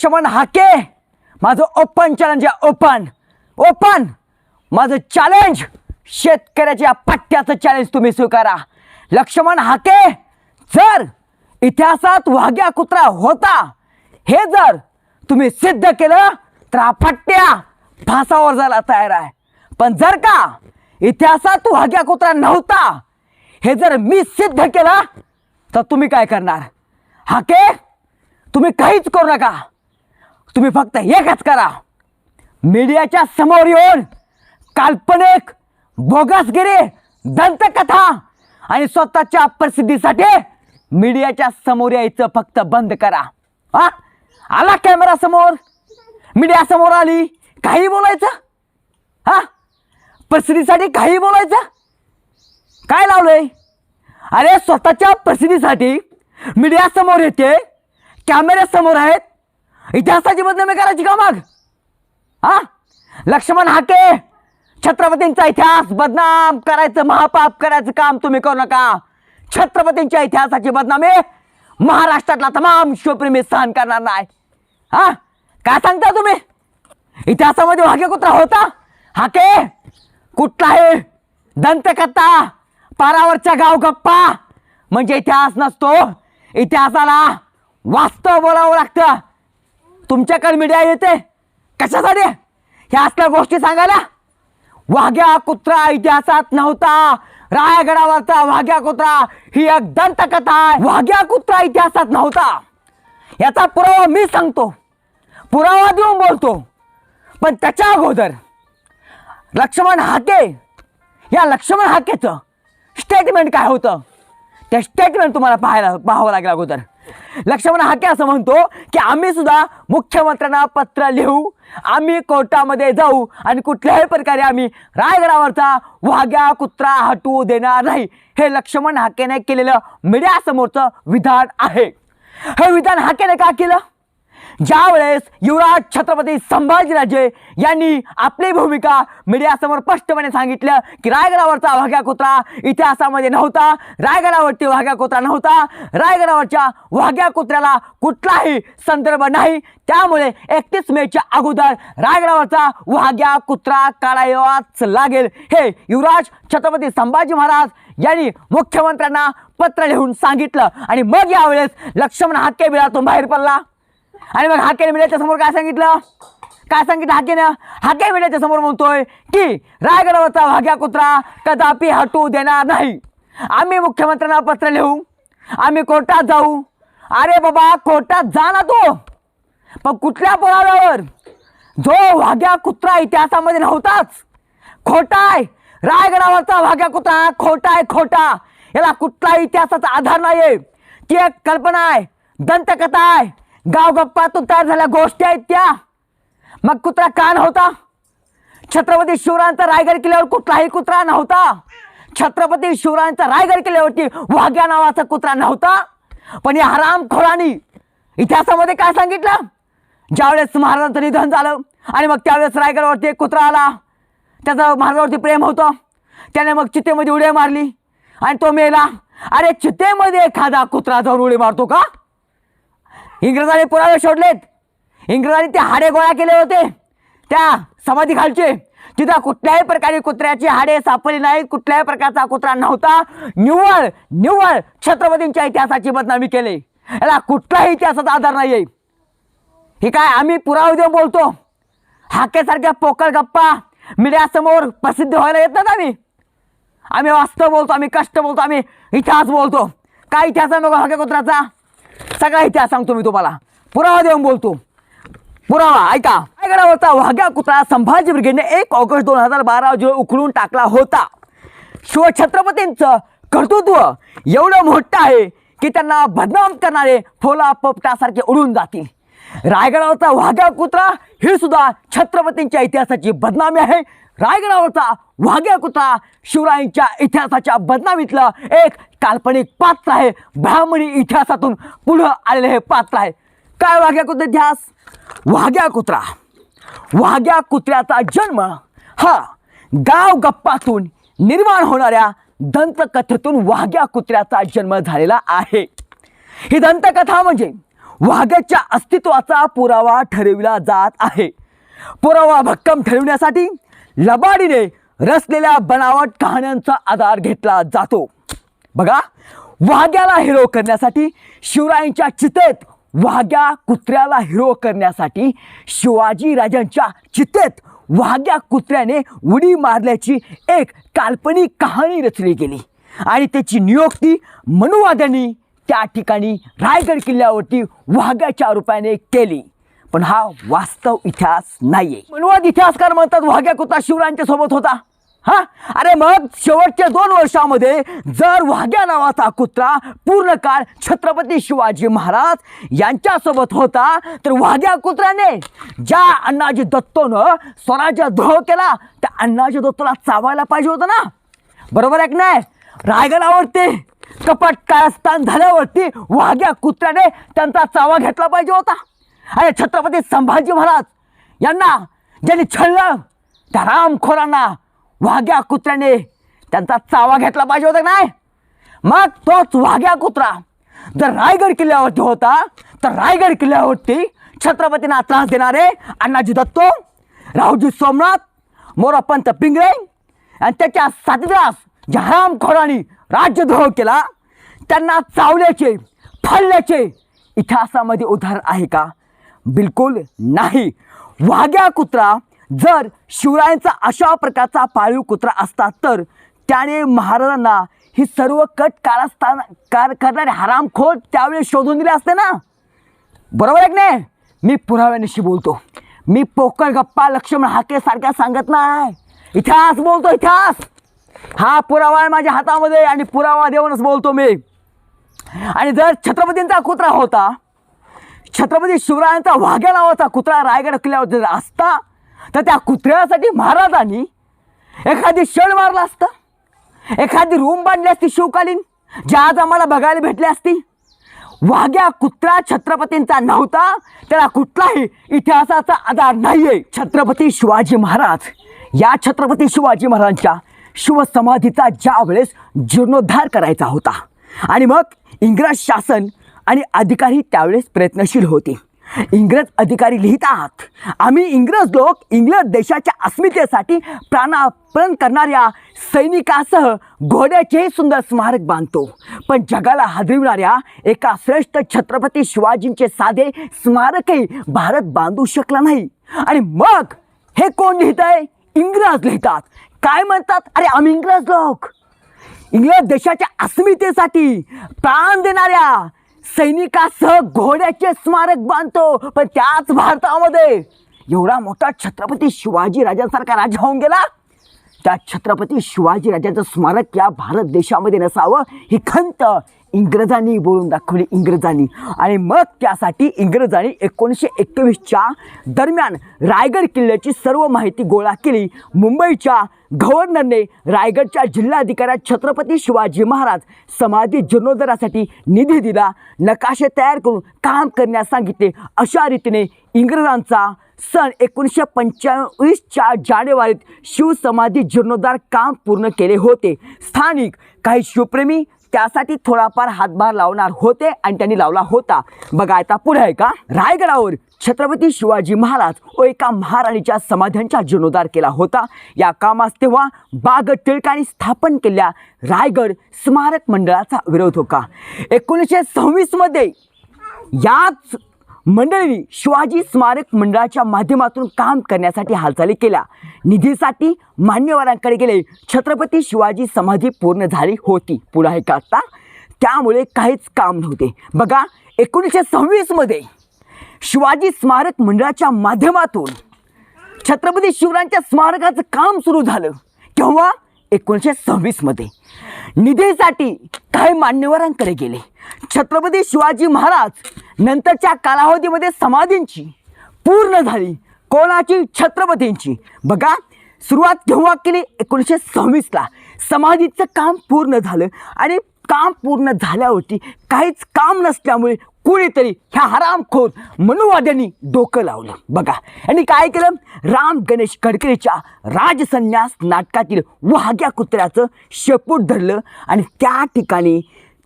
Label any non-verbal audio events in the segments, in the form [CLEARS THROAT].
लक्ष्मण हाके माझं open challenge आहे open open. माझं चॅलेंज शेतकऱ्याच्या पट्ट्याचं चॅलेंज तुम्ही स्वीकारा. लक्ष्मण हाके जर इतिहासात वाघ्या कुत्रा होता हे जर तुम्ही सिद्ध केलं तर हा पट्ट्या फासावर जायला तयार आहे. पण जर का इतिहासात वाघ्या कुत्रा नव्हता हे जर मी सिद्ध केलं तर तुम्ही काय करणार? हाके तुम्ही काहीच करू नका. तुम्ही फक्त एकच करा. मीडियाच्या समोर येऊन काल्पनिक बोगसगिरी दंतकथा आणि स्वतःच्या प्रसिद्धीसाठी मीडियाच्या समोर यायचं फक्त बंद करा. हा? आला कॅमेरा समोर? मीडिया समोर आली काही बोलायचं? हा? प्रसिद्धीसाठी काही बोलायचं? काय लावलंय? अरे स्वतःच्या प्रसिद्धीसाठी मीडिया समोर येते कॅमेऱ्या समोर आहेत इतिहासाची बदनामी करायची का मग? हा? लक्ष्मण हाके छत्रपतींचा इतिहास बदनाम करायचं महापाप करायचं काम तुम्ही करू नका. छत्रपतींच्या इतिहासाची बदनामी महाराष्ट्रातला तमाम शिवप्रेमी सहन करणार नाही. हा? काय सांगता तुम्ही? इतिहासामध्ये हाके कुत्रा होता? हाके कुठला आहे दंतकथा पारावरच्या गाव गप्पा म्हणजे इतिहास नसतो. इतिहासाला वास्तव बोलावं लागतं. तुमच्याकडे मीडिया येते? कशासाठी? ह्या असल्या गोष्टी सांगायला? वाघ्या कुत्रा इतिहासात नव्हता. रायगडावरचा वाघ्या कुत्रा ही एक दंतकथा आहे. वाघ्या कुत्रा इतिहासात नव्हता. याचा पुरावा मी सांगतो. पुरावा देऊन बोलतो. पण त्याच्या अगोदर लक्ष्मण हाके या लक्ष्मण हाकेचं स्टेटमेंट काय होतं? ते स्टेटमेंट तुम्हाला पाहायला पाहावं लागेल अगोदर. लक्ष्मण हाके असं म्हणतो की आम्ही सुद्धा मुख्यमंत्र्यांना पत्र लिहू आम्ही कोर्टामध्ये जाऊ आणि कुठल्याही प्रकारे आम्ही रायगडावरचा वाघ्या कुत्रा हटवू देणार नाही. हे लक्ष्मण हाकेने केलेलं मीडियासमोरचं विधान आहे. हे विधान हाकेने का केलं? ज्यावेळेस युवराज छत्रपती संभाजीराजे यांनी आपली भूमिका मीडियासमोर स्पष्टपणे सांगितलं की रायगडावरचा वाघ्या कुत्रा इतिहासामध्ये नव्हता रायगडावरती वाघ्या कुत्रा नव्हता रायगडावरच्या वाघ्या कुत्र्याला कुठलाही संदर्भ नाही. त्यामुळे एकतीस मेच्या अगोदर रायगडावरचा वाघ्या कुत्रा काढायलाच लागेल. हे युवराज छत्रपती संभाजी महाराज यांनी मुख्यमंत्र्यांना पत्र लिहून सांगितलं. आणि मग यावेळेस लक्ष्मण हाके बिळातून बाहेर पडला. आणि मग हाके मीडियाच्या समोर काय सांगितलं? काय सांगितलं हाकेनं? हाके मीडियाच्या समोर म्हणतोय की रायगडावरचा भाग्या कुत्रा कदापि हटू देणार नाही. आम्ही मुख्यमंत्र्यांना पत्र लिहू आम्ही कोर्टात जाऊ. अरे बाबा कोर्टात जा ना तू. पण कुठल्या पुराव्यावर? जो वाघ्या कुत्रा इतिहासामध्ये नव्हताच. खोटाय रायगडावरचा वाघ्या कुत्रा खोटाय खोटा. याला कुठलाही इतिहासाचा आधार नाही आहे ती एक कल्पना आहे दंतकथा आहे. गाव गप्पातून तयार झाल्या गोष्टी आहेत त्या. मग कुत्रा का नव्हता? छत्रपती शिवरायांचा रायगड किल्ल्यावर कुठलाही कुत्रा नव्हता. छत्रपती शिवरायांचा रायगड किल्ल्यावरती वाघ्या नावाचा कुत्रा नव्हता. पण या हरामखोरांनी इतिहासामध्ये काय सांगितलं? ज्यावेळेस महाराजांचं निधन झालं आणि मग त्यावेळेस रायगडवरती एक कुत्रा आला त्याचं महाराजावरती प्रेम होतं. त्याने मग चितेमध्ये उडी मारली आणि तो मेला अरे चितेमध्ये एखादा कुत्रा जाऊन उडी मारतो का? इंग्रजाने पुरावे शोधलेत. इंग्रजांनी ते हाडे गोळा केले होते. त्या समाधी खालचे तिथं कुठल्याही प्रकारे कुत्र्याची हाडे सापडली नाही कुठल्याही प्रकारचा कुत्रा नव्हता. निव्वळ निव्वळ छत्रपतींच्या इतिहासाची बदनामी केली. याला कुठलाही इतिहासाचा आधार नाही आहे हे काय आम्ही पुरावे देऊन बोलतो? हाकेसारख्या पोकळ गप्पा मीडियासमोर प्रसिद्ध व्हायला येत नाहीत आम्ही. आम्ही वास्तव बोलतो आम्ही कष्ट बोलतो आम्ही इतिहास बोलतो. काय इतिहास आहे नको हाके कुत्राचा सगळा इतिहास सांगतो मी तुम्हाला. पुरावा देऊन बोलतो. पुरावा ऐका. रायगडावरचा वाघ्या कुत्रा संभाजी ब्रिगेडने एक ऑगस्ट दोन हजार बारा रोजी उखडून टाकला होता. शिवछत्रपतींचं कर्तृत्व एवढं मोठं आहे की त्यांना बदनाम करणारे फोला पपटासारखे उडून जातील. रायगडावरचा वाघ्या कुत्रा ही सुद्धा छत्रपतींच्या इतिहासाची बदनामी आहे. रायगडावरचा वाघ्या कुत्रा शिवरायांच्या इतिहासाच्या बदनामीतलं एक काल्पनिक पात्र आहे. ब्राह्मणी इतिहासातून पुढं आलेलं हे पात्र आहे. काय वाघ्या कुत्रा इतिहास? वाघ्या कुत्रा. वाघ्या कुत्र्याचा जन्म हा गाव गप्पातून निर्माण होणाऱ्या दंतकथेतून वाघ्या कुत्र्याचा जन्म झालेला आहे. ही दंतकथा म्हणजे वाघ्याच्या अस्तित्वाचा पुरावा ठरविला जात आहे. पुरावा भक्कम ठरविण्यासाठी लबाडीने रचलेल्या बनावट कहाण्यांचा आधार घेतला जातो. बघा वाघ्याला हिरो करण्यासाठी शिवरायांच्या चितेत वाघ्या कुत्र्याला हिरो करण्यासाठी शिवाजी राजांच्या चितेत वाघ्या कुत्र्याने उडी मारल्याची एक काल्पनिक कहाणी रचली गेली. आणि त्याची नियुक्ती मनुवाद्यांनी त्या ठिकाणी रायगड किल्ल्यावरती वाघ्याच्या रूपाने केली. पण हा वास्तव इतिहास नाही आहे म्हणून इतिहासकार म्हणतात वाघ्या कुत्रा शिवरायांच्या सोबत होता. हा? अरे मग शेवटच्या दोन वर्षामध्ये जर वाघ्या नावाचा कुत्रा पूर्ण काळ छत्रपती शिवाजी महाराज यांच्यासोबत होता तर वाघ्या कुत्र्याने ज्या अण्णाजी दत्तोनं स्वराज्य द्रोह केला त्या अण्णाजी दत्तोला चावायला पाहिजे होतं ना? बरोबर आहे की नाही? रायगडावरती कपट कारस्थान झाल्यावरती वाघ्या कुत्र्याने त्यांचा चावा घेतला पाहिजे होता. आणि छत्रपती संभाजी महाराज यांना ज्यांनी छळलं त्या रामखोरांना वाघ्या कुत्र्याने त्यांचा चावा घेतला पाहिजे होता नाही? मग तोच वाघ्या कुत्रा जर रायगड किल्ल्यावरती होता तर रायगड किल्ल्यावरती छत्रपतींना त्रास देणारे अण्णाजी दत्तो रावजी सोमनाथ मोरापंत पिंगळे आणि त्याच्या साथीदास ज्या हरामखोरांनी राज्यद्रोह केला त्यांना चावल्याचे फळल्याचे इतिहासामध्ये उदाहरण आहे का? बिलकुल नाही. वाघ्या कुत्रा जर शिवरायांचा अशा प्रकारचा पाळीव कुत्रा असता तर त्याने महाराजांना ही सर्व कट कारस्थान कार करणारे हरामखोर त्यावेळी शोधून दिले असते ना? बरोबर आहे की नाही? मी पुराव्यानिशी बोलतो. मी पोकळ गप्पा लक्ष्मण हाके सारख्या सांगत नाही. इतिहास बोलतो इतिहास! हा पुरावा आहे माझ्या हातामध्ये आणि पुरावा देऊनच बोलतो मी. आणि जर छत्रपतींचा कुत्रा होता छत्रपती शिवरायांचा वाघ्या नावाचा कुत्रा रायगड किल्ल्यावर जर असता तर त्या कुत्र्यासाठी महाराजांनी एखादी शळ मारला असतं एखादी रूम बांधली असती शिवकालीन ज्या आज आम्हाला बघायला भेटली असती. वाघ्या कुत्रा छत्रपतींचा नव्हता त्याला कुठलाही इतिहासाचा आधार नाहीये. छत्रपती शिवाजी महाराज या छत्रपती शिवाजी महाराजांच्या शिवसमाधीचा ज्या वेळेस जीर्णोद्धार करायचा होता. आणि मग इंग्रज शासन आणि अधिकारी त्यावेळेस प्रयत्नशील होते. इंग्रज अधिकारी लिहितात आम्ही इंग्रज लोक इंग्लंड देशाच्या अस्मितेसाठी प्राणार्पण करणाऱ्या सैनिकासह घोड्याचेही सुंदर स्मारक बांधतो. पण जगाला हादरविणाऱ्या एका श्रेष्ठ छत्रपती शिवाजींचे साधे स्मारकही भारत बांधू शकला नाही. आणि मग हे कोण लिहित आहे इंग्रज लिहितात. काय म्हणतात? अरे आम्ही इंग्रज लोक. इंग्रज देशाच्या अस्मितेसाठी प्राण देणाऱ्या सैनिकासह घोड्याचे स्मारक बांधतो पण त्याच भारतामध्ये एवढा मोठा छत्रपती शिवाजी राजांसारखा राजा होऊन गेला? त्या छत्रपती शिवाजी राजाचं स्मारक या भारत देशामध्ये नसावं ही खंत इंग्रजांनी बोलून दाखवली इंग्रजांनी. आणि मग त्यासाठी इंग्रजांनी एकोणीसशे एकवीसच्या दरम्यान रायगड किल्ल्याची सर्व माहिती गोळा केली. मुंबईच्या गव्हर्नरने रायगडच्या जिल्हाधिकाऱ्यात छत्रपती शिवाजी महाराज समाधी जीर्णोद्धारासाठी निधी दिला. नकाशे तयार करून काम करण्यास सांगितले. अशा रीतीने इंग्रजांचा सन एकोणीसशे पंचवीसच्या जानेवारीत शिवसमाधी जीर्णोद्धार काम पूर्ण केले होते. स्थानिक काही शिवप्रेमी त्यासाठी थोडाफार हातभार लावणार होते आणि त्यांनी लावला होता. बघा आता पुढे आहे का? रायगडावर छत्रपती शिवाजी महाराज व एका महाराणीच्या समाध्यांचा जीर्णोद्धार केला होता. या कामास तेव्हा बाग टिळकांनी स्थापन केलेल्या रायगड स्मारक मंडळाचा विरोध होता. एकोणीसशे सव्वीसमध्ये याच मंडळी शिवाजी स्मारक मंडळाच्या माध्यमातून काम करण्यासाठी हालचाली केल्या. निधीसाठी मान्यवरांकडे गेले. छत्रपती शिवाजी समाधी पूर्ण झाली होती. पुढे आहे का त्यामुळे काहीच काम नव्हते. बघा एकोणीसशे सव्वीसमध्ये शिवाजी स्मारक मंडळाच्या माध्यमातून छत्रपती शिवरायांच्या स्मारकाचं काम सुरू झालं. केव्हा? एकोणीसशे सव्वीसमध्ये निधीसाठी काही मान्यवरांकडे गेले. छत्रपती शिवाजी महाराज नंतरच्या कालावधीमध्ये समाधींची पूर्ण झाली. कोणाची? छत्रपतींची. बघा सुरुवात केव्हा केली? एकोणीसशे सव्वीसला समाधीचं काम पूर्ण झालं आणि काम पूर्ण झाल्यावरती काहीच काम नसल्यामुळे कुणीतरी ह्या हरामखोर मनुवाद्यांनी डोकं लावलं. बघा यांनी काय केलं? राम गणेश गडकरीच्या राजसन्यास नाटकातील वाघ्या कुत्र्याचं शेपूट धरलं आणि त्या ठिकाणी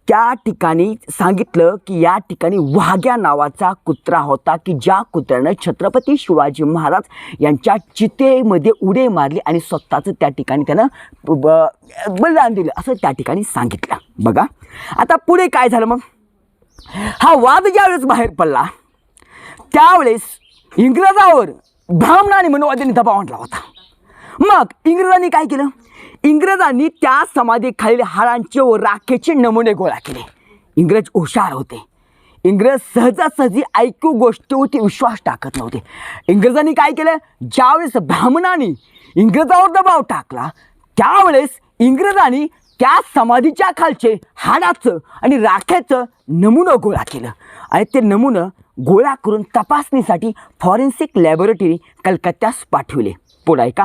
त्या ठिकाणी सांगितलं की या ठिकाणी वाघ्या नावाचा कुत्रा होता की ज्या कुत्र्यानं छत्रपती शिवाजी महाराज यांच्या चितेमध्ये उडे मारली आणि स्वतःचं त्या ठिकाणी त्यानं ब- बलिदान दिलं असं त्या ठिकाणी सांगितलं. बघा आता पुढे काय झालं मग? हा वाद ज्यावेळेस बाहेर पडला त्यावेळेस इंग्रजावर ब्राह्मणाने मनोवाद्यांनी दबाव आणला होता. मग इंग्रजांनी काय केलं? इंग्रजांनी त्या समाधीखालील हाडांचे व राखेचे नमुने गोळा केले. इंग्रज हुशार होते. इंग्रज सहजासहजी ऐकू गोष्टीवरती विश्वास टाकत नव्हते. इंग्रजांनी काय केलं? ज्यावेळेस ब्राह्मणाने इंग्रजावर दबाव टाकला त्यावेळेस इंग्रजांनी त्या समाधीच्या खालचे हाडाचं आणि राखेचं नमुनं गोळा केलं. आणि ते नमुनं गोळा करून तपासणीसाठी फॉरेन्सिक लॅबोरेटरी कलकत्त्यास पाठविले. पुढे ऐका.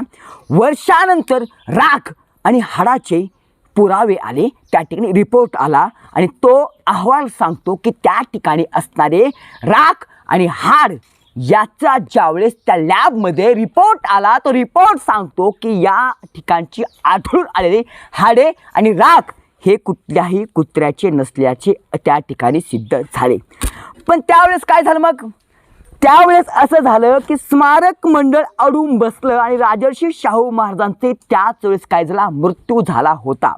वर्षानंतर राख आणि हाडाचे पुरावे आले. त्या ठिकाणी रिपोर्ट आला आणि तो अहवाल सांगतो की त्या ठिकाणी असणारे राख आणि हाड याचा ज्यावेळेस त्या लॅबमध्ये रिपोर्ट आला तो रिपोर्ट सांगतो की या ठिकाणची आढळून आलेली हाडे आणि राख हे कुठल्याही कुत्र्याचे नसल्याचे त्या ठिकाणी सिद्ध झाले. पण त्यावेळेस काय झालं मग? त्यावेळेस असं झालं की स्मारक मंडळ अडून बसलं आणि राजर्षी शाहू महाराजांचे त्याच वेळेस काय झाला? मृत्यू झाला होता.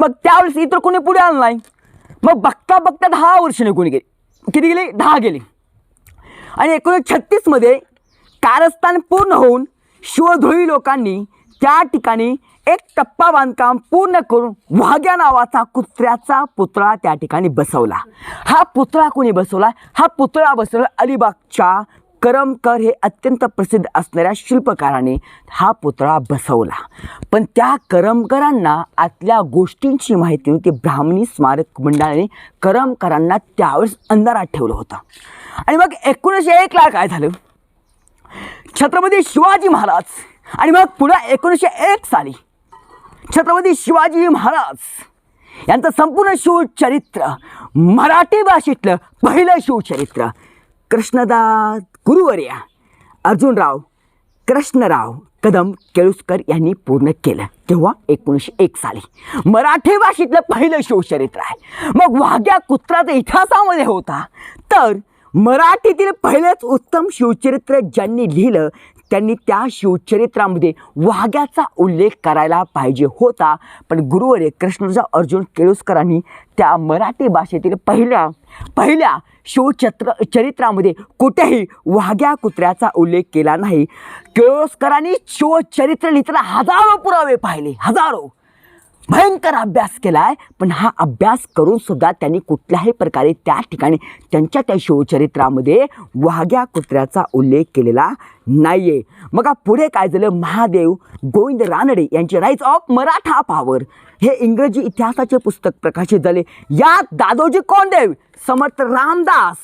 मग त्यावेळेस इतर कोणी पुढे आलं नाही? मग बघता बघता दहा वर्ष निघून गेली. किती गेली? दहा गेली. आणि एकोणीसशे छत्तीसमध्ये कारस्थान पूर्ण होऊन शिवधोळी लोकांनी त्या ठिकाणी एक टप्पा बांधकाम पूर्ण करून वाघ्या नावाचा कुत्र्याचा पुतळा त्या ठिकाणी बसवला. हा पुतळा कोणी बसवला? हा पुतळा बसवला अलिबागच्या करमकर हे अत्यंत प्रसिद्ध असणाऱ्या शिल्पकाराने हा पुतळा बसवला. पण त्या करमकरांना आतल्या गोष्टींची माहिती नव्हती. ब्राह्मणी स्मारक मंडळाने करमकरांना त्यावेळेस अंधारात ठेवलं होतं. आणि मग एकोणीसशे एकला काय झालं? छत्रपती शिवाजी महाराज. आणि मग पुढं एकोणीसशे एक साली छत्रपती शिवाजी महाराज यांचं संपूर्ण शिवचरित्र मराठी भाषेतलं पहिलं शिवचरित्र. कृष्णदास गुरुवर्या अर्जुनराव कृष्णराव कदम केळुसकर यांनी पूर्ण केलं तेव्हा एकोणीसशे एक साली. मराठी भाषेतलं पहिलं शिवचरित्र आहे. मग वाघ्या कुत्राचा इतिहासामध्ये होता. तर मराठीतील पहिलेच उत्तम शिवचरित्र ज्यांनी लिहिलं त्यांनी त्या शिवचरित्रामध्ये वाघ्याचा उल्लेख करायला पाहिजे होता. पण गुरुवरे कृष्णराव अर्जुन केळुसकरांनी त्या मराठी भाषेतील पहिल्या पहिल्या शिवचत्र चरित्रामध्ये कुठेही वाघ्या कुत्र्याचा उल्लेख केला नाही. केळुसकरांनी शिवचरित्र लिहिताना हजारो पुरावे पाहिले हजारो. भयंकर अभ्यास केला आहे पण हा अभ्यास करून सुद्धा त्यांनी कुठल्याही प्रकारे त्या ठिकाणी त्यांच्या त्या शिवचरित्रामध्ये वाघ्या कुत्र्याचा उल्लेख केलेला नाही आहे मग पुढे काय झालं? महादेव गोविंद रानडे यांचे राईज ऑफ मराठा पॉवर हे इंग्रजी इतिहासाचे पुस्तक प्रकाशित झाले. यात दादोजी कोंडदेव समर्थ रामदास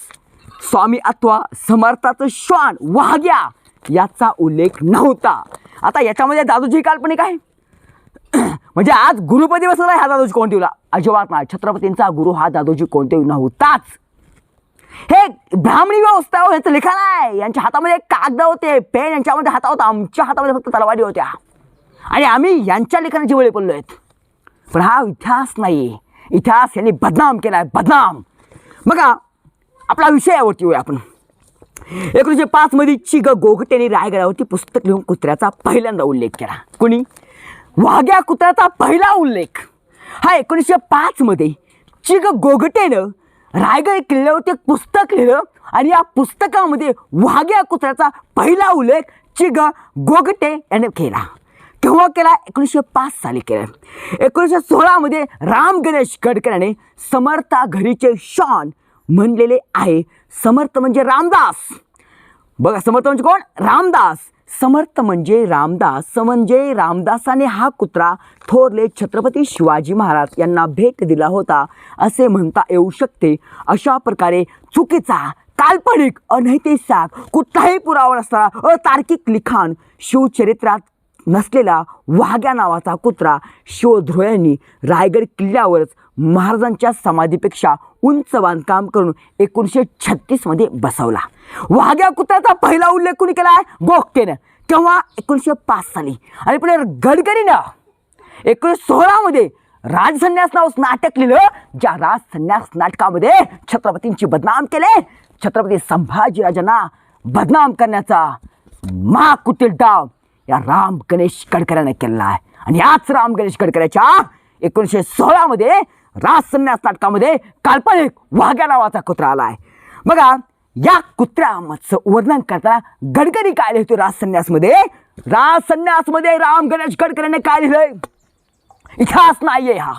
स्वामी अथवा समर्थाचं श्वान वाघ्या याचा उल्लेख नव्हता. आता याच्यामध्ये दादोजी काल्पनिक आहे. [COUGHS] म्हणजे आज गुरुपदी बसला हा दादोजी कोणदेवला अजिबात नाही. छत्रपतींचा गुरु हा दादोजी कोणदेव नव्हताच. हे ब्राह्मणी व्यवस्था हो, ह्याचं यांचं लिखाण आहे. यांच्या हातामध्ये कागद होते पेन यांच्यामध्ये हाता होता. आमच्या हातामध्ये फक्त तलवारी होत्या. आणि आम्ही यांच्या लिखाणाची वेळी पडलो आहेत. पण हा इतिहास नाही. इतिहास यांनी बदनाम केला आहे बदनाम. बघा आपला विषयावरती होय आपण. एकोणीसशे पाचमध्ये चिग गोगटेने रायगडावरती पुस्तक लिहून कुत्र्याचा पहिल्यांदा उल्लेख केला. कुणी? वाघ्या कुत्र्याचा पहिला उल्लेख. हा एकोणीसशे पाचमध्ये चिग गोगटेनं रायगड किल्ल्यावरती एक पुस्तक लिहिलं आणि या पुस्तकामध्ये वाघ्या कुत्र्याचा पहिला उल्लेख चिग गोगटे याने केला. केव्हा केला? एकोणीसशे पाच साली केला. एकोणीसशे सोळामध्ये राम गणेश गडकर याने समर्था घरीचे शॉन म्हणलेले आहे. समर्थ म्हणजे रामदास. बघा समर्थ म्हणजे कोण? रामदास. समर्थ म्हणजे रामदास म्हणजे रामदासाने हा कुत्रा थोरले छत्रपती शिवाजी महाराज यांना भेट दिला होता. असे म्हणता येऊ शकते अशा प्रकारे चुकीचा काल्पनिक अनैतिक कुठलाही पुरावा नसणारा अतार्किक लिखाण शिवचरित्रात नसलेला वाघ्या नावाचा कुत्रा शिवध्रोयांनी रायगड किल्ल्यावरच महाराजांच्या समाधीपेक्षा उंच बांधकाम करून एकोणीसशे छत्तीसमध्ये बसवला. वाघ्या कुत्र्याचा पहिला उल्लेख कोणी केला आहे? गोखतेनं केव्हा? एकोणीसशे पाच साली. आणि पुढे गडकरीनं. एकोणीसशे सोळामध्ये राजसन्यास नाव नाटक लिहिलं. ज्या राजसन्यास नाटकामध्ये छत्रपतींची बदनाम केले. छत्रपती संभाजीराजांना बदनाम करण्याचा महाकुटील डाव या राम गणेश गडकऱ्याने केलेला आहे. आणि याच राम गणेश गडकऱ्याच्या एकोणीसशे सोळामध्ये राजसन्यास नाटकामध्ये काल्पनिक वाघ्या नावाचा कुत्रा आला आहे बघा या कुत्र्याचं वर्णन करताना गडकरी काय लिहितो राजसन्यासमध्ये राजसन्यासमध्ये राम गणेश गडकरीने काय लिहिलंय? इतिहास नाहीये हा.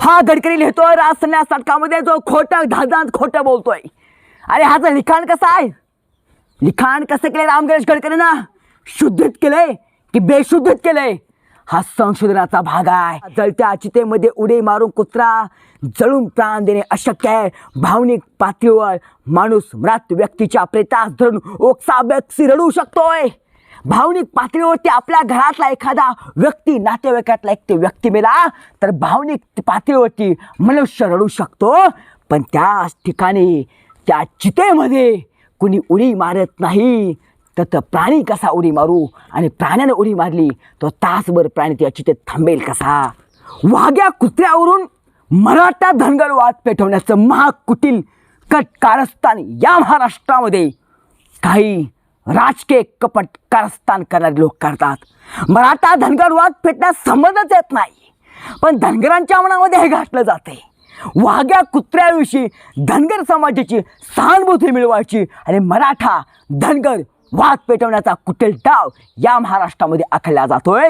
हा गडकरी लिहितोय राजसन्यास नाटकामध्ये जो खोटं धादांत खोटं बोलतोय. अरे ह्याचं लिखाण कसं आहे? लिखाण कसं केलंय राम गणेश गडकरीनं? शुद्धित केलंय की बेशुद्धित केलंय? हा संशोधनाचा भाग आहे. जळत्या चितेमध्ये उडी मारून कुत्रा जळून प्राण देणे अशक्य आहे. भावनिक पातळीवर माणूस मृत व्यक्तीच्या प्रेतास धरून ओक्सा व्यक्ती रडू शकतोय. भावनिक पातळीवरती आपल्या घरातला एखादा व्यक्ती नातेवाईकातला एक ते व्यक्ती मेला तर भावनिक पातळीवरती मनुष्य रडू शकतो. पण त्याच ठिकाणी त्या चितेमध्ये कुणी उडी मारत नाही. तर तो प्राणी कसा उडी मारू? आणि प्राण्यानं उडी मारली तो तासभर प्राणी त्या चितेत थांबेल कसा? वाघ्या कुत्र्यावरून मराठा धनगर वाद पेटवण्याचं महाकुटील कट कारस्थान या महाराष्ट्रामध्ये. काही राजकीय कपट कारस्थान करणारे लोक करतात. मराठा धनगर वाद पेटण्यास संबंधच येत नाही. पण धनगरांच्या मनामध्ये हे घातलं जाते वाघ्या कुत्र्याविषयी धनगर समाजाची सहानुभूती मिळवायची आणि मराठा धनगर वाद पेटवण्याचा कुटील डाव या महाराष्ट्रामध्ये आखला जातोय.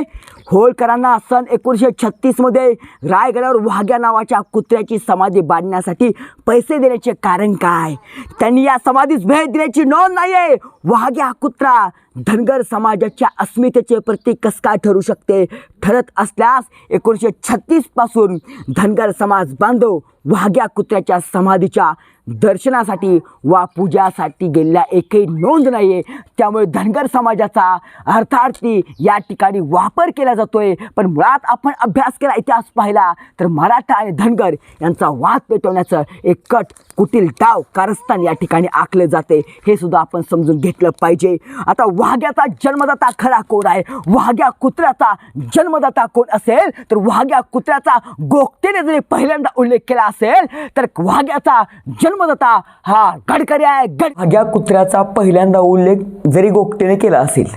होळकरांना सन एकोणीसशे छत्तीसमध्ये रायगडावर वाघ्या नावाच्या कुत्र्याची समाधी बांधण्यासाठी पैसे देण्याचे कारण काय? त्यांनी या समाधीस भेट देण्याची नोंद नाही आहे वाघ्या कुत्रा धनगर समाजाच्या अस्मितेचे प्रतीक कस काय ठरू शकते? ठरत असल्यास एकोणीसशे छत्तीसपासून धनगर समाज बांधव वाघ्या कुत्र्याच्या समाधीच्या दर्शनासाठी वा पूजासाठी गेलेल्या एकही नोंद नाही आहे त्यामुळे धनगर समाजाचा अर्थार्थी या ठिकाणी वापर केला जातो आहे पण मुळात आपण अभ्यास केला इतिहास पाहिला तर मराठा आणि धनगर यांचा वाद पेटवण्याचं एक कट कुटील डाव कारस्थान या ठिकाणी आखले जाते. हे सुद्धा आपण समजून घेतलं पाहिजे. आता वाघ्याचा जन्मदाता खरा कोण आहे? वाघ्या कुत्र्याचा जन्मदाता कोण असेल? तर वाघ्या कुत्र्याचा गोगटेने जरी पहिल्यांदा उल्लेख केला असेल तर वाघ्याचा जन्म जन्मदाता हा गडकरी आहे गड वाघ्या कुत्र्याचा पहिल्यांदा उल्लेख जरी गोगटेने केला असेल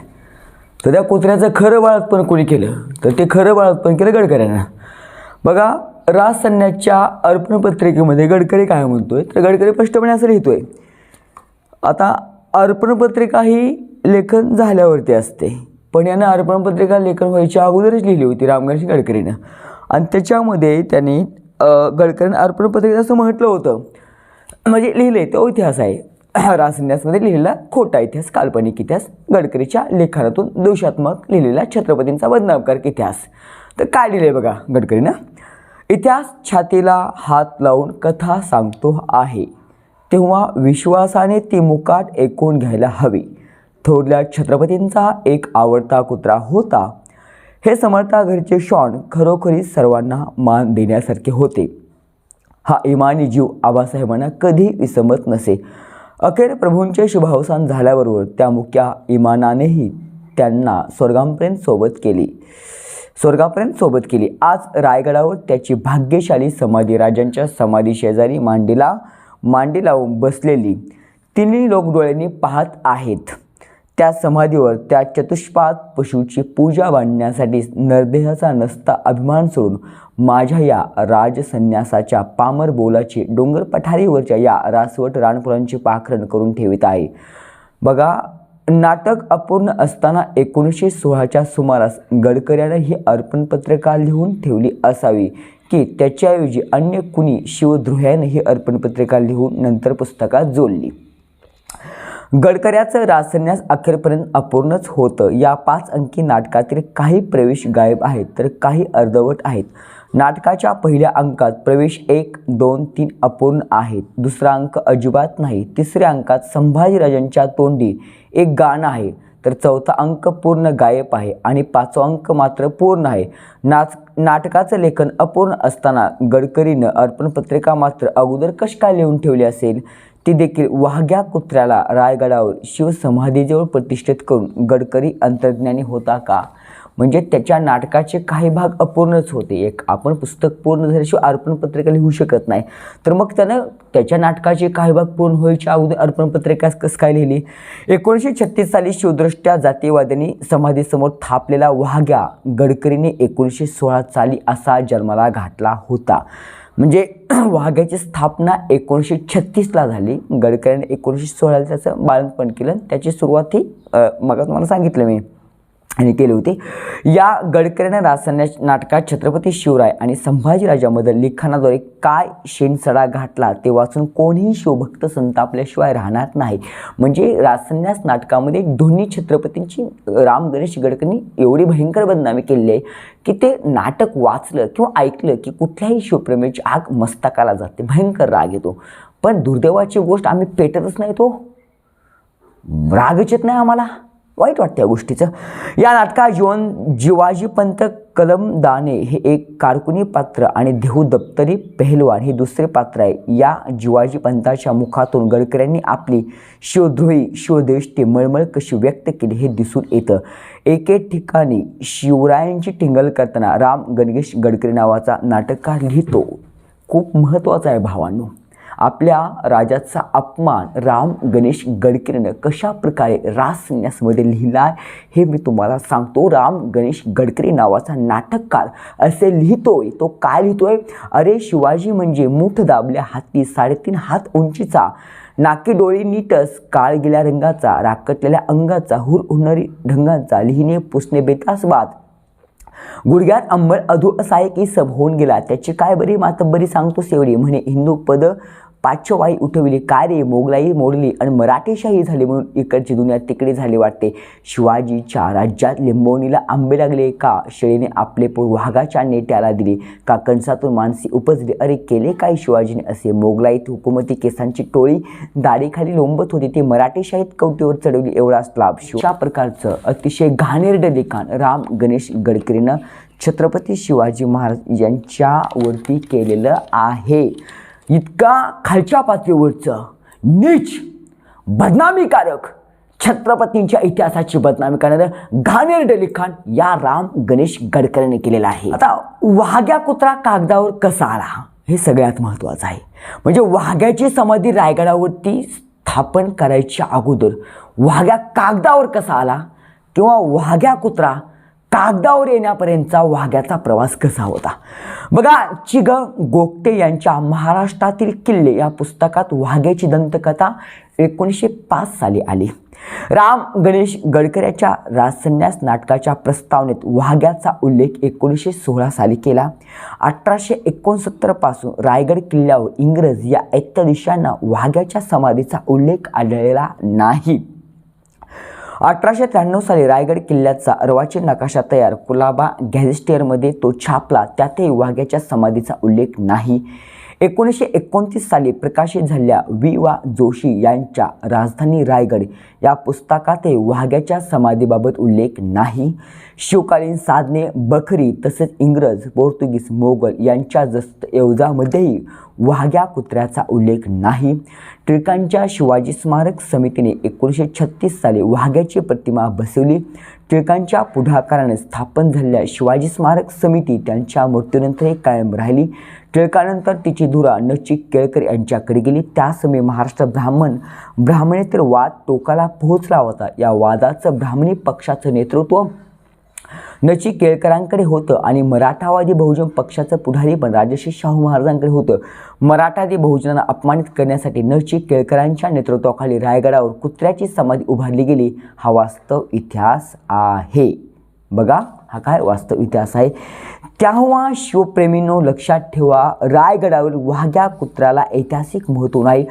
तर त्या कुत्र्याचं खरं बाळतपण कोणी केलं? तर ते खरं बाळतपण केलं गडकऱ्यानं. बघा राजसन्याच्या अर्पण पत्रिकेमध्ये गडकरी काय म्हणतोय? तर गडकरी स्पष्टपणे असं लिहितोय. आता अर्पणपत्रिका ही लेखन झाल्यावरती असते. पण यानं अर्पणपत्रिका लेखन व्हायच्या अगोदरच लिहिली होती रामगणेश गडकरीनं. आणि त्याच्यामध्ये त्यांनी अ, गडकरीनं अर्पणपत्रिका असं म्हटलं होतं. म्हणजे लिहिलंय तो इतिहास आहे. [CLEARS THROAT] रासन्यासमध्ये लिहिलेला खोटा इतिहास काल्पनिक इतिहास गडकरीच्या लेखनातून दोषात्मक लिहिलेला छत्रपतींचा बदनामकारक इतिहास. तर काय आहे बघा गडकरीनं? इतिहास छातीला हात लावून कथा सांगतो आहे. तेव्हा विश्वासाने ती मुकाट ऐकून घ्यायला हवी. थोरल्या छत्रपतींचा एक आवडता कुत्रा होता. हे समर्था घरचे शॉन खरोखरी सर्वांना मान देण्यासारखे होते. हा इमानी जीव आबासाहेबांना कधी विसमत नसे. अखेर प्रभूंचे शुभावसान झाल्याबरोबर त्या मुक्या इमानानेही त्यांना स्वर्गांपर्यंत सोबत केली. स्वर्गापर्यंत सोबत केली. आज रायगडावर त्याची भाग्यशाली समाधी राजांच्या समाधी शेजारी मांडीला मांडी लावून बसलेली तिन्ही लोक डोळ्यांनी पाहत आहेत. त्या समाधीवर त्या चतुष्पाद पशुची पूजा बांधण्यासाठी नरदेहाचा नसता अभिमान सोडून माझ्या या राजसन्यासाच्या पामर बोलाची डोंगर पठारीवरच्या या रासवट रानफुलांचे पाखरण करून ठेवित आहे. बघा नाटक अपूर्ण असताना एकोणीसशे सोळाच्या सुमारास गडकऱ्यानं ही अर्पणपत्रिका लिहून ठेवली असावी की त्याच्याऐवजी अन्य कुणी शिवद्रोह्यानं ही अर्पणपत्रिका लिहून नंतर पुस्तकात जोडली. गडकऱ्याचं रासन्यास अखेरपर्यंत अपूर्णच होतं. या पाच अंकी नाटकातील काही प्रवेश गायब आहेत तर काही अर्धवट आहेत. नाटकाच्या पहिल्या अंकात प्रवेश एक दोन तीन अपूर्ण आहेत. दुसरा अंक अजिबात नाही. तिसऱ्या अंकात संभाजीराजांच्या तोंडी एक गाणं आहे तर चौथा अंक पूर्ण गायब आहे आणि पाचवा अंक मात्र पूर्ण आहे. नाच नाटकाचं लेखन अपूर्ण असताना गडकरीनं अर्पणपत्रिका मात्र अगोदर कश काय लिहून ठेवली असेल? ती देखील वाघ्या कुत्र्याला रायगडावर शिवसमाधीजवळ प्रतिष्ठित करून गडकरी अंतर्ज्ञानी होता का? म्हणजे त्याच्या नाटकाचे काही भाग अपूर्णच होते. एक आपण पुस्तक पूर्ण झाल्याशिवाय अर्पण पत्रिका लिहू शकत नाही. तर मग त्यानं त्याच्या नाटकाचे काही भाग पूर्ण व्हायच्या अगोदर अर्पण पत्रिका कसं काय लिहिली? एकोणीसशे छत्तीस साली शिवदृष्ट्या जातीयवाद्यांनी समाधीसमोर थापलेला वाघ्या गडकरीने एकोणीसशे सोळा साली असा जन्माला घातला होता. म्हणजे [CLEARS THROAT] वाघ्याची स्थापना एकोणीसशे छत्तीसला झाली. गडकरीने एकोणीसशे सोळाला त्याचं बाळंतपण केलं. त्याची सुरुवात ही मग तुम्हाला सांगितलं मी. आणि केले होते. या गडकरीने राजसन्यास नाटकात छत्रपती शिवराय आणि संभाजीराजामध्ये लिखाणाद्वारे काय शेणसडा घातला ते वाचून कोणीही शिवभक्त संतापल्याशिवाय राहणार नाही. म्हणजे राजसन्यास नाटकामध्ये दोन्ही छत्रपतींची राम गणेश गडकरींनी एवढी भयंकर बदनामी केलेली आहे की ते नाटक वाचलं किंवा ऐकलं की कुठल्याही शिवप्रेमीची आग मस्तकाला जाते भयंकर राग येतो. पण दुर्दैवाची गोष्ट आम्ही पेटतच नाही तो हो. राग येत नाही आम्हाला. वाईट वाटतं या गोष्टीचं. या नाटकात जीवन जिवाजीपंत पंत कलमदाने हे एक कारकुनी पात्र आणि देहू दप्तरी पेहलवान हे दुसरे पात्र आहे. या जिवाजी पंताच्या मुखातून गडकऱ्यांनी आपली शिवद्रोही शिवदेष्टी मळमळ कशी व्यक्त केली हे दिसून येतं. एके ठिकाणी शिवरायांची टिंगल करताना राम गणेश गडकरी नावाचा नाटककार लिहितो. खूप महत्त्वाचा आहे भावांनो. आपल्या राजाचा अपमान राम गणेश गडकरीनं कशा प्रकारे रासन्यासमध्ये संन्यासमध्ये आहे हे मी तुम्हाला सांगतो. राम गणेश गडकरी नावाचा नाटककार असे लिहितोय तो काय लिहितोय? अरे शिवाजी म्हणजे मूठ दाबल्या हाती साडेतीन हात उंचीचा नाकी डोळी नीटस काळ गेल्या रंगाचा राकटलेल्या अंगाचा हुर हुनरी ढंगांचा लिहिणे पुसणे बेतासबाद गुडघ्यात अंबर अधू असा एक इसम होऊन गेला त्याची काय बरी मातब्बरी सांगतो सेवडी म्हणे हिंदू पद पाचवाई उठविली. काय रे? मोगलाई मोडली आणि मराठीशाही झाली म्हणून इकडची दुनिया तिकडे झाली वाटते. शिवाजीच्या राज्यात लिंबवणीला आंबे लागले का? शेळीने आपले पोळ वाघाच्या नेट्याला दिले. का कणसातून माणसी उपजली. अरे केले काय शिवाजीने असे? मोगलाईत हुकुमती केसांची टोळी दाढीखाली लोंबत होती. ती मराठीशाहीत कवटीवर चढवली एवढाच लाभ अशा प्रकारचं अतिशय घाणेरडं लिखाण राम गणेश गडकरीनं छत्रपती शिवाजी महाराज यांच्यावरती केलेलं आहे. इतका खालच्या पातळीवरचं नीच बदनामीकारक छत्रपतींच्या इतिहासाची बदनामी करणारं घाणेरडं लिखाण या राम गणेश गडकरीने केलेलं आहे. आता वाघ्या कुत्रा कागदावर कसा आला हे सगळ्यात महत्त्वाचं आहे. म्हणजे वाघ्याची समाधी रायगडावरती स्थापन करायच्या अगोदर वाघ्या कागदावर कसा आला? किंवा वाघ्या कुत्रा कागदावर येण्यापर्यंतचा वाघ्याचा प्रवास कसा होता? बघा चिग गोगटे यांच्या महाराष्ट्रातील किल्ले या पुस्तकात वाघ्याची दंतकथा एकोणीसशे पाच साली आली. राम गणेश गडकऱ्याच्या राजसन्यास नाटकाच्या प्रस्तावनेत वाघ्याचा उल्लेख एकोणीसशे सोळा साली केला. अठराशे एकोणसत्तरपासून रायगड किल्ल्यावर इंग्रज या ऐत्यादिशांना वाघ्याच्या समाधीचा उल्लेख आढळलेला नाही. अठराशे त्र्याण्णव साली रायगड किल्ल्याचा अर्वाचीन नकाशा तयार कुलाबा गॅझेस्टियरमध्ये तो छापला. त्यातही वाघ्याच्या समाधीचा उल्लेख नाही. एकोणीसशे एकोणतीस साली प्रकाशित झालेल्या वि. वा. जोशी यांच्या राजधानी रायगड या पुस्तकातही वाघ्याच्या समाधीबाबत उल्लेख नाही. शिवकालीन साधने बखरी तसेच इंग्रज पोर्तुगीज मोगल यांच्या दस्तऐवजामध्येही वाघ्या कुत्र्याचा उल्लेख नाही. टिळकांच्या शिवाजी स्मारक समितीने एकोणीसशे छत्तीस साली वाघ्याची प्रतिमा बसवली. टिळकांच्या पुढाकाराने स्थापन झालेल्या शिवाजी स्मारक समिती त्यांच्या मृत्यूनंतरही कायम राहिली. टिळकानंतर तिची धुरा नचिक केळकर यांच्याकडे गेली. त्यासमयी महाराष्ट्र ब्राह्मण ब्राह्मणेतील वाद टोकाला पोहोचला होता. या वादाचं ब्राह्मणी पक्षाचं नेतृत्व नची केळकरांकडे होतं आणि मराठावादी बहुजन पक्षाचं पुढारी पण राजश्री शाहू महाराजांकडे होतं. मराठादी बहुजनांना अपमानित करण्यासाठी नची केळकरांच्या नेतृत्वाखाली रायगडावर कुत्र्याची समाधी उभारली गेली. हा वास्तव इतिहास आहे. बघा. हा काय वास्तव इतिहास आहे? तेव्हा शिवप्रेमींनो लक्षात ठेवा रायगडावर वाघ्या कुत्र्याला ऐतिहासिक महत्त्व नाही.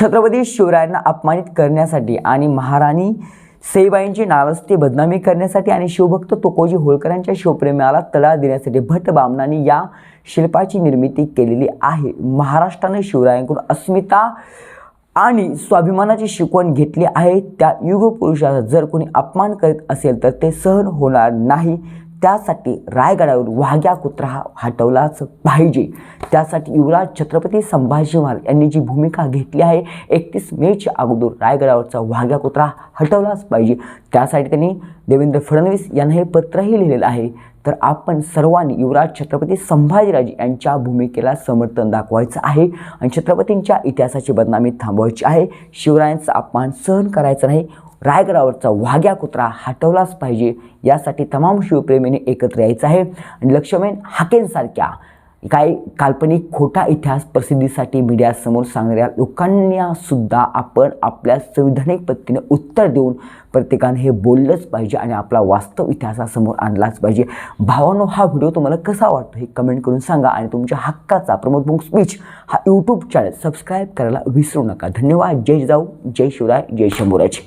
छत्रपती शिवरायांना अपमानित करण्यासाठी आणि महाराणी सईबाईंची नालस्ती बदनामी करण्यासाठी आणि शिवभक्त तुकोजी होळकरांच्या शिवप्रेमाला तडा देण्यासाठी भट बामणांनी या शिल्पाची निर्मिती केलेली आहे. महाराष्ट्राने शिवरायांकडून अस्मिता आणि स्वाभिमानाची शिकवण घेतली आहे. त्या युगपुरुषाचा जर कोणी अपमान करीत असेल तर ते सहन होणार नाही. त्यासाठी रायगडावर वाघ्या कुत्रा हा हटवलाच पाहिजे. त्यासाठी युवराज छत्रपती संभाजी महाराज यांनी जी भूमिका घेतली आहे एकतीस मेच्या अगोदर रायगडावरचा वाघ्या कुत्रा हटवलाच पाहिजे. त्यासाठी त्यांनी देवेंद्र फडणवीस यांना हे पत्रही लिहिलेलं आहे. तर आपण सर्वांनी युवराज छत्रपती संभाजीराजे यांच्या भूमिकेला समर्थन दाखवायचं आहे आणि छत्रपतींच्या इतिहासाची बदनामी थांबवायची आहे. शिवरायांचा अपमान सहन करायचा नाही. रायगडावरचा वाघ्या कुत्रा हटवलाच पाहिजे. यासाठी तमाम शिवप्रेमीने एकत्र यायचं आहे. आणि लक्ष्मण हाकेंसारख्या काही काल्पनिक खोटा इतिहास प्रसिद्धीसाठी मीडियासमोर सांगणाऱ्या लोकांनासुद्धा आपण आपल्या संविधानिक पद्धतीने उत्तर देऊन प्रत्येकाने हे बोललंच पाहिजे आणि आपला वास्तव इतिहासासमोर आणलाच पाहिजे. भावानो हा व्हिडिओ तुम्हाला कसा वाटतो हे कमेंट करून सांगा आणि तुमच्या हक्काचा प्रमोद बुक स्पीच हा यूट्यूब चॅनल सबस्क्राईब करायला विसरू नका. धन्यवाद. जय जाऊ जय शिवराय. जय शंभूराज.